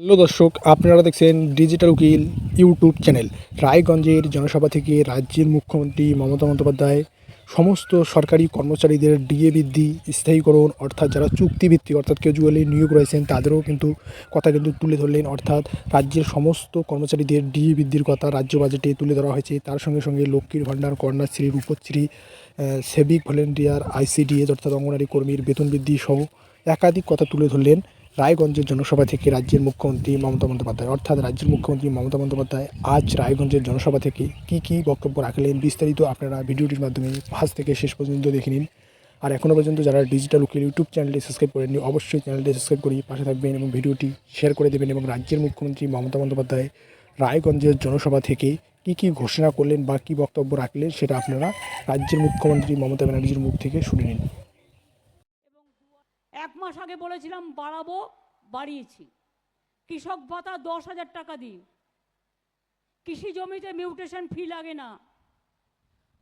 Hello দর্শক, আপনারা দেখছেন ডিজিটাল উকিল ইউটিউব চ্যানেল রায়গঞ্জের জনসভা থেকে রাজ্যের মুখ্যমন্ত্রী মমতা বন্দ্যোপাধ্যায়, সমস্ত সরকারি কর্মচারীদের ডিএ বৃদ্ধি, স্থায়ীকরণ, অর্থাৎ যারা চুক্তিভিত্তিক অর্থাৎ ক্যাজুয়ালি নিয়োগ রয়েছেন, তাদেরও কিন্তু কথা কিন্তু তুলে ধরলেন। অর্থাৎ রাজ্যের সমস্ত কর্মচারীদের ডিএ বৃদ্ধির কথা রাজ্য বাজেটে তুলে ধরা হয়েছে। তার সঙ্গে সঙ্গে Lakshmir Bhandar, Kanyashree, Rupashree civic volunteer, ICDS, অর্থাৎ অঙ্গনারী কর্মীর বেতন বৃদ্ধি সহ একাধিক কথা তুলে ধরলেন। রায়গঞ্জের জনসভা থেকে রাজ্যের মুখ্যমন্ত্রী মমতা বন্দ্যোপাধ্যায়। অর্থাৎ রাজ্যের মুখ্যমন্ত্রী মমতা বন্দ্যোপাধ্যায় আজ রায়গঞ্জের জনসভা থেকে কী কী বক্তব্য রাখলেন বিস্তারিত আপনারা ভিডিওটির মাধ্যমে ফার্স্ট থেকে শেষ পর্যন্ত দেখে নিন। আর এখনও পর্যন্ত যারা ডিজিটাল উকিল ইউটিউব চ্যানেলটি সাবস্ক্রাইব করেননি, অবশ্যই চ্যানেলটি সাবস্ক্রাইব করে পাশে থাকবেন এবং ভিডিওটি শেয়ার করে দেবেন এবং রাজ্যের মুখ্যমন্ত্রী মমতা বন্দ্যোপাধ্যায় রায়গঞ্জের জনসভা থেকে কী কী ঘোষণা করলেন বা কী বক্তব্য রাখলেন, সেটা আপনারা রাজ্যের মুখ্যমন্ত্রী মমতা ব্যানার্জির মুখ থেকে শুনে নিন। মাস আগে বলেছিলাম, বাড়াবো, বাড়িয়েছি। কৃষক ভাতা দশ হাজার টাকা দিই কৃষি জমিতে মিউটেশন ফি লাগে না।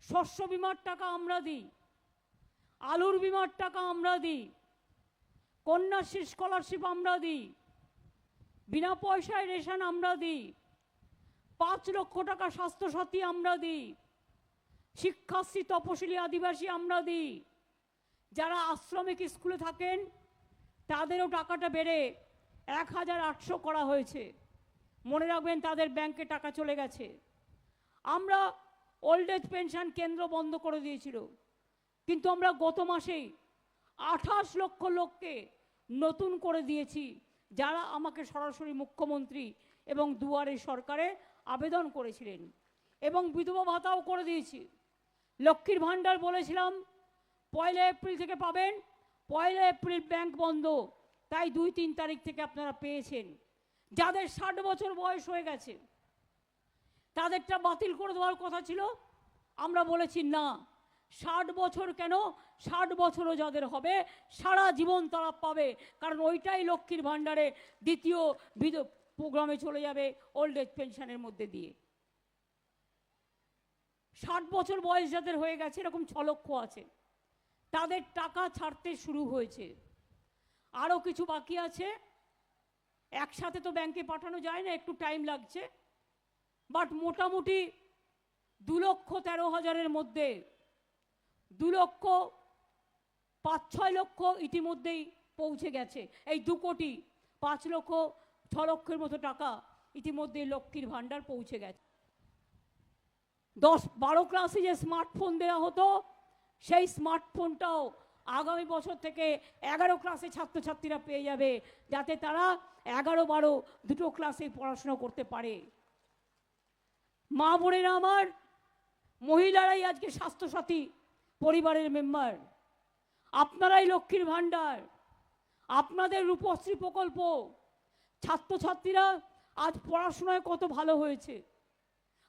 শস্য বিমার টাকা আমরা দিই। আলুর বিমার টাকা আমরা দিই। কন্যাশ্রী স্কলারশিপ আমরা দিই। বিনা পয়সায় রেশন আমরা দিই। পাঁচ লক্ষ টাকা স্বাস্থ্যসাথী আমরা দিই। শিক্ষাশ্রী তপশিলি আদিবাসী আমরা দিই। যারা আশ্রমিক স্কুলে থাকেন তাদেরও টাকাটা বেড়ে এক হাজার আটশো করা হয়েছে। মনে রাখবেন, তাদের ব্যাংকে টাকা চলে গেছে। আমরা ওল্ড এজ পেনশন কেন্দ্র বন্ধ করে দিয়েছিল। কিন্তু আমরা গত মাসেই আঠাশ লক্ষ লোককে নতুন করে দিয়েছি, যারা আমাকে সরাসরি মুখ্যমন্ত্রী এবং দুয়ারে সরকারে আবেদন করেছিলেন এবং বিধবা ভাতাও করে দিয়েছি। লক্ষ্মীর ভাণ্ডার বলেছিলাম, পয়লা এপ্রিল থেকে পাবেন পয়লা এপ্রিল ব্যাংক বন্ধ। তাই দুই তিন তারিখ থেকে আপনারা পেয়েছেন। যাদের ষাট বছর বয়স হয়ে গেছে, তাদেরটা বাতিল করে দেওয়ার কথা ছিল। আমরা বলেছি, না, ষাট বছর কেন? ষাট বছরও যাদের হবে, সারা জীবন তারা পাবে। কারণ ওইটাই লক্ষ্মীর ভাণ্ডারে দ্বিতীয় প্রোগ্রামে চলে যাবে ওল্ড এজ পেনশনের মধ্যে দিয়ে। ষাট বছর বয়স যাদের হয়ে গেছে, এরকম ছ লক্ষ আছে। তাদের টাকা ছাড়তে শুরু হয়েছে। আরও কিছু বাকি আছে। একসাথে তো ব্যাংকে পাঠানো যায় না, একটু টাইম লাগছে। বাট মোটামুটি দু লক্ষ তেরো হাজারের মধ্যে, দু লক্ষ, পাঁচ ছয় লক্ষ ইতিমধ্যেই পৌঁছে গেছে। এই দু কোটি, পাঁচ লক্ষ, ছ লক্ষের মতো টাকা ইতিমধ্যেই লক্ষ্মীর ভাণ্ডার পৌঁছে গেছে। দশ, বারো ক্লাসে যে স্মার্টফোন দেওয়া হতো সেই স্মার্টফোনটাও আগামী বছর থেকে এগারো ক্লাসে ছাত্রছাত্রীরা পেয়ে যাবে, যাতে তারা এগারো বারো দুটো ক্লাসে পড়াশোনা করতে পারে। মা বোনেরা আমার, মহিলারাই আজকে স্বাস্থ্যসাথী পরিবারের মেম্বার। আপনারাই লক্ষ্মীর ভাণ্ডার। আপনাদের রূপশ্রী প্রকল্প। ছাত্রছাত্রীরা আজ পড়াশোনায় কত ভালো হয়েছে।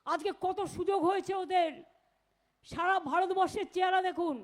আজকে কত সুযোগ হয়েছে ওদের। সারা ভারতবর্ষের চেহারা দেখুন।